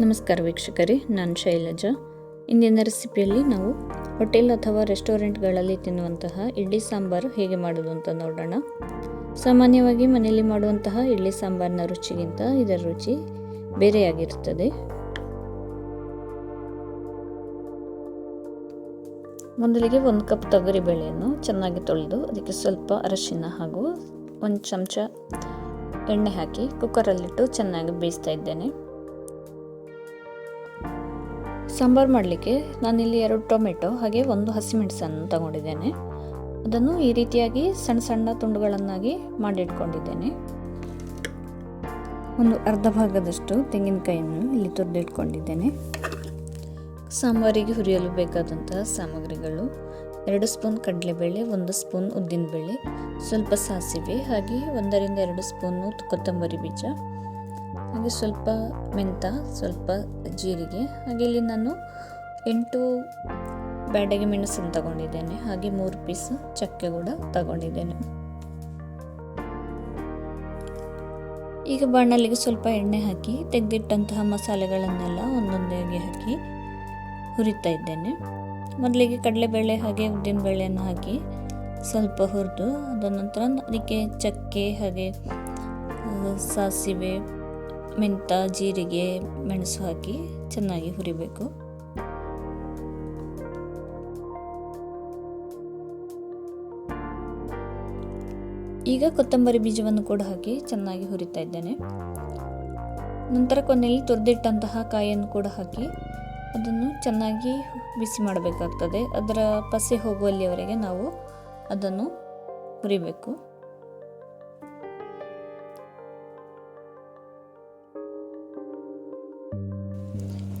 ನಮಸ್ಕಾರ ವೀಕ್ಷಕರೇ, ನಾನು ಶೈಲಜಾ. ಇಂದಿನ ರೆಸಿಪಿಯಲ್ಲಿ ನಾವು ಹೋಟೆಲ್ ಅಥವಾ ರೆಸ್ಟೋರೆಂಟ್ಗಳಲ್ಲಿ ತಿನ್ನುವಂತಹ ಇಡ್ಲಿ ಸಾಂಬಾರು ಹೇಗೆ ಮಾಡೋದು ಅಂತ ನೋಡೋಣ. ಸಾಮಾನ್ಯವಾಗಿ ಮನೆಯಲ್ಲಿ ಮಾಡುವಂತಹ ಇಡ್ಲಿ ಸಾಂಬಾರಿನ ರುಚಿಗಿಂತ ಇದರ ರುಚಿ ಬೇರೆಯಾಗಿರುತ್ತದೆ. ಮೊದಲಿಗೆ ಒಂದು ಕಪ್ ತೊಗರಿಬೇಳೆಯನ್ನು ಚೆನ್ನಾಗಿ ತೊಳೆದು ಅದಕ್ಕೆ ಸ್ವಲ್ಪ ಅರಶಿನ ಹಾಗೂ ಒಂದು ಚಮಚ ಎಣ್ಣೆ ಹಾಕಿ ಕುಕ್ಕರಲ್ಲಿಟ್ಟು ಚೆನ್ನಾಗಿ ಬೇಯಿಸ್ತಾ ಇದ್ದೇನೆ. ಸಾಂಬಾರು ಮಾಡಲಿಕ್ಕೆ ನಾನಿಲ್ಲಿ ಎರಡು ಟೊಮೆಟೊ, ಹಾಗೆ ಒಂದು ಹಸಿಮೆಣಸನ್ನು ತಗೊಂಡಿದ್ದೇನೆ. ಅದನ್ನು ಈ ರೀತಿಯಾಗಿ ಸಣ್ಣ ಸಣ್ಣ ತುಂಡುಗಳನ್ನಾಗಿ ಮಾಡಿಟ್ಕೊಂಡಿದ್ದೇನೆ ಒಂದು ಅರ್ಧ ಭಾಗದಷ್ಟು ತೆಂಗಿನಕಾಯಿಯನ್ನು ಇಲ್ಲಿ ತುರಿದಿಟ್ಕೊಂಡಿದ್ದೇನೆ ಸಾಂಬಾರಿಗೆ ಹುರಿಯಲು ಬೇಕಾದಂತಹ ಸಾಮಗ್ರಿಗಳು ಎರಡು ಸ್ಪೂನ್ ಕಡಲೆಬೇಳೆ, ಒಂದು ಸ್ಪೂನ್ ಉದ್ದಿನಬೇಳೆ, ಸ್ವಲ್ಪ ಸಾಸಿವೆ, ಹಾಗೆ ಒಂದರಿಂದ ಎರಡು ಸ್ಪೂನು ಕೊತ್ತಂಬರಿ ಬೀಜ ಹಾಗೆ ಸ್ವಲ್ಪ ಮೆಂತ, ಸ್ವಲ್ಪ ಜೀರಿಗೆ, ಹಾಗೆ ಇಲ್ಲಿ ನಾನು ಎಂಟು ಬ್ಯಾಡಗೆ ಮೆಣಸನ್ನು ತಗೊಂಡಿದ್ದೇನೆ. ಹಾಗೆ ಮೂರು ಪೀಸ್ ಚಕ್ಕೆ ಕೂಡ ತಗೊಂಡಿದ್ದೇನೆ. ಈಗ ಬಾಣಲಿಗೆ ಸ್ವಲ್ಪ ಎಣ್ಣೆ ಹಾಕಿ, ತೆಗೆದಿಟ್ಟಂತಹ ಮಸಾಲೆಗಳನ್ನೆಲ್ಲ ಒಂದೊಂದಾಗಿ ಹಾಕಿ ಹುರಿತಾ ಇದ್ದೇನೆ. ಮೊದಲಿಗೆ ಕಡಲೆಬೇಳೆ ಹಾಗೆ ಉದ್ದಿನಬೇಳೆಯನ್ನು ಹಾಕಿ ಸ್ವಲ್ಪ ಹುರಿದು ಅದ ನಂತರ ಅದಕ್ಕೆ ಚಕ್ಕೆ ಹಾಗೆ ಸಾಸಿವೆ ಮೆಂತ ಜೀರಿಗೆ, ಮೆಣಸು ಹಾಕಿ ಚೆನ್ನಾಗಿ ಹುರಿಬೇಕು. ಈಗ ಕೊತ್ತಂಬರಿ ಬೀಜವನ್ನು ಕೂಡ ಹಾಕಿ ಚೆನ್ನಾಗಿ ಹುರಿತಾ ಇದ್ದೇನೆ. ನಂತರ ಕೊನೆಯಲ್ಲಿ ತುರಿದಿಟ್ಟಂತಹ ಕಾಯಿಯನ್ನು ಕೂಡ ಹಾಕಿ ಅದನ್ನು ಚೆನ್ನಾಗಿ ಬಿಸಿ ಮಾಡಬೇಕಾಗ್ತದೆ. ಅದರ ಪಸೆ ಹೋಗುವಲ್ಲಿಯವರೆಗೆ ನಾವು ಅದನ್ನು ಹುರಿಬೇಕು.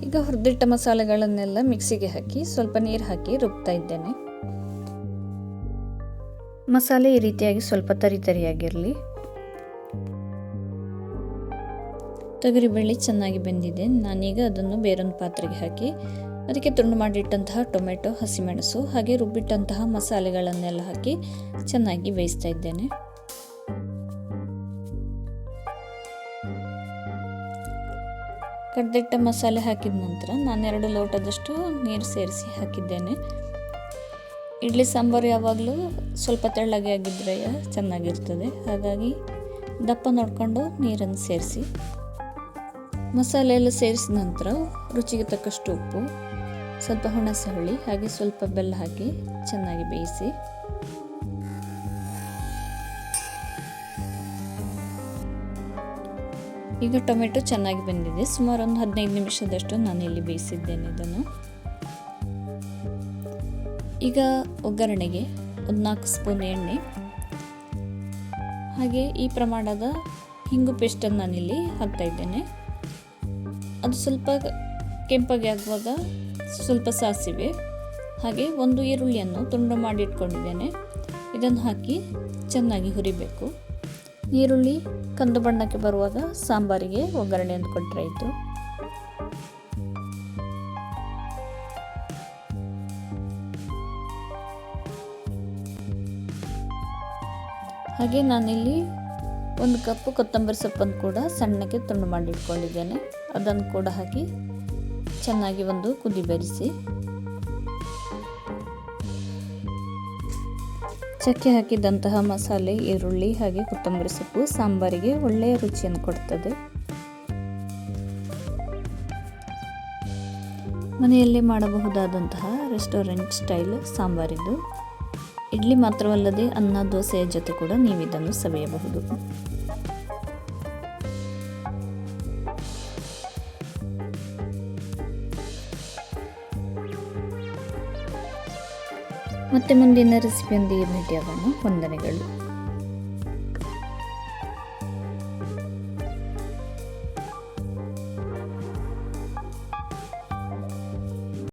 ಈಗ ಹುರಿದಿಟ್ಟ ಮಸಾಲೆಗಳನ್ನೆಲ್ಲ ಮಿಕ್ಸಿಗೆ ಹಾಕಿ ಸ್ವಲ್ಪ ನೀರು ಹಾಕಿ ರುಬ್ತಾ ಇದ್ದೇನೆ. ಮಸಾಲೆ ಈ ರೀತಿಯಾಗಿ ಸ್ವಲ್ಪ ತರಿ ತರಿಯಾಗಿರಲಿ. ತೊಗರಿಬೇಳೆ ಚೆನ್ನಾಗಿ ಬೆಂದಿದೆ. ನಾನೀಗ ಅದನ್ನು ಬೇರೊಂದು ಪಾತ್ರೆಗೆ ಹಾಕಿ ಅದಕ್ಕೆ ತುಂಡು ಮಾಡಿಟ್ಟಂತಹ ಟೊಮೆಟೊ, ಹಸಿಮೆಣಸು ಹಾಗೆ ರುಬ್ಬಿಟ್ಟಂತಹ ಮಸಾಲೆಗಳನ್ನೆಲ್ಲ ಹಾಕಿ ಚೆನ್ನಾಗಿ ಬೇಯಿಸ್ತಾ ಇದ್ದೇನೆ. ಕಡ್ದಿಟ್ಟ ಮಸಾಲೆ ಹಾಕಿದ ನಂತರ ನಾನು ಎರಡು ಲೋಟದಷ್ಟು ನೀರು ಸೇರಿಸಿ ಹಾಕಿದ್ದೇನೆ. ಇಡ್ಲಿ ಸಾಂಬಾರು ಯಾವಾಗಲೂ ಸ್ವಲ್ಪ ತೆಳ್ಳಗೆ ಆಗಿದ್ದರೆ ಚೆನ್ನಾಗಿರ್ತದೆ. ಹಾಗಾಗಿ ದಪ್ಪ ನೋಡಿಕೊಂಡು ನೀರನ್ನು ಸೇರಿಸಿ. ಮಸಾಲೆ ಎಲ್ಲ ಸೇರಿಸಿದ ನಂತರ ರುಚಿಗೆ ತಕ್ಕಷ್ಟು ಉಪ್ಪು, ಸ್ವಲ್ಪ ಹುಣಸೆ ಹುಳಿ, ಹಾಗೆ ಸ್ವಲ್ಪ ಬೆಲ್ಲ ಹಾಕಿ ಚೆನ್ನಾಗಿ ಬೇಯಿಸಿ. ಈಗ ಟೊಮೆಟೊ ಚೆನ್ನಾಗಿ ಬಂದಿದೆ. ಸುಮಾರು ಒಂದು ಹದಿನೈದು ನಿಮಿಷದಷ್ಟು ನಾನು ಇಲ್ಲಿ ಬೇಯಿಸಿದ್ದೇನೆ ಇದನ್ನು. ಈಗ ಒಗ್ಗರಣೆಗೆ ಒಂದು ನಾಲ್ಕು ಸ್ಪೂನ್ ಎಣ್ಣೆ. ಹಾಗೆ ಈ ಪ್ರಮಾಣದ ಹಿಂಗು ಪೇಸ್ಟನ್ನು ನಾನಿಲ್ಲಿ ಹಾಕ್ತಾ ಇದ್ದೇನೆ. ಅದು ಸ್ವಲ್ಪ ಕೆಂಪಗೆ ಆಗುವಾಗ ಸ್ವಲ್ಪ ಸಾಸಿವೆ, ಹಾಗೆ ಒಂದು ಈರುಳ್ಳಿಯನ್ನು ತುಂಡು ಮಾಡಿ ಇಟ್ಕೊಂಡಿದ್ದೇನೆ. ಇದನ್ನು ಹಾಕಿ ಚೆನ್ನಾಗಿ ಹುರಿಬೇಕು. ಈರುಳ್ಳಿ ಕಂದು ಬಣ್ಣಕ್ಕೆ ಬರುವಾಗ ಸಾಂಬಾರಿಗೆ ಒಗ್ಗರಣೆಯನ್ನು ಕೊಟ್ಟರೆ ಆಯಿತು. ಹಾಗೆ ನಾನಿಲ್ಲಿ ಒಂದು ಕಪ್ಪು ಕೊತ್ತಂಬರಿ ಸೊಪ್ಪನ್ನು ಕೂಡ ಸಣ್ಣಕ್ಕೆ ತುಂಡು ಮಾಡಿಟ್ಕೊಂಡಿದ್ದೇನೆ ಅದನ್ನು ಕೂಡ ಹಾಕಿ ಚೆನ್ನಾಗಿ ಒಂದು ಕುದಿ ಬೆರೆಸಿ. ಚಕ್ಕೆ ಹಾಕಿದಂತಹ ಮಸಾಲೆ, ಈರುಳ್ಳಿ ಹಾಗೆ ಕೊತ್ತಂಬರಿ ಸೊಪ್ಪು ಸಾಂಬಾರಿಗೆ ಒಳ್ಳೆಯ ರುಚಿಯನ್ನು ಕೊಡ್ತದೆ. ಮನೆಯಲ್ಲಿ ಮಾಡಬಹುದಾದಂತಹ ರೆಸ್ಟೋರೆಂಟ್ ಸ್ಟೈಲ್ ಸಾಂಬಾರಿದ್ದು. ಇಡ್ಲಿ ಮಾತ್ರವಲ್ಲದೆ ಅನ್ನ, ದೋಸೆಯ ಜೊತೆ ಕೂಡ ನೀವು ಇದನ್ನು ಸವಿಯಬಹುದು. ಮತ್ತೆ ಮುಂದಿನ ರೆಸಿಪಿಯೊಂದಿಗೆ ಭೇಟಿಯಾಗೋಣ ವಂದನೆಗಳು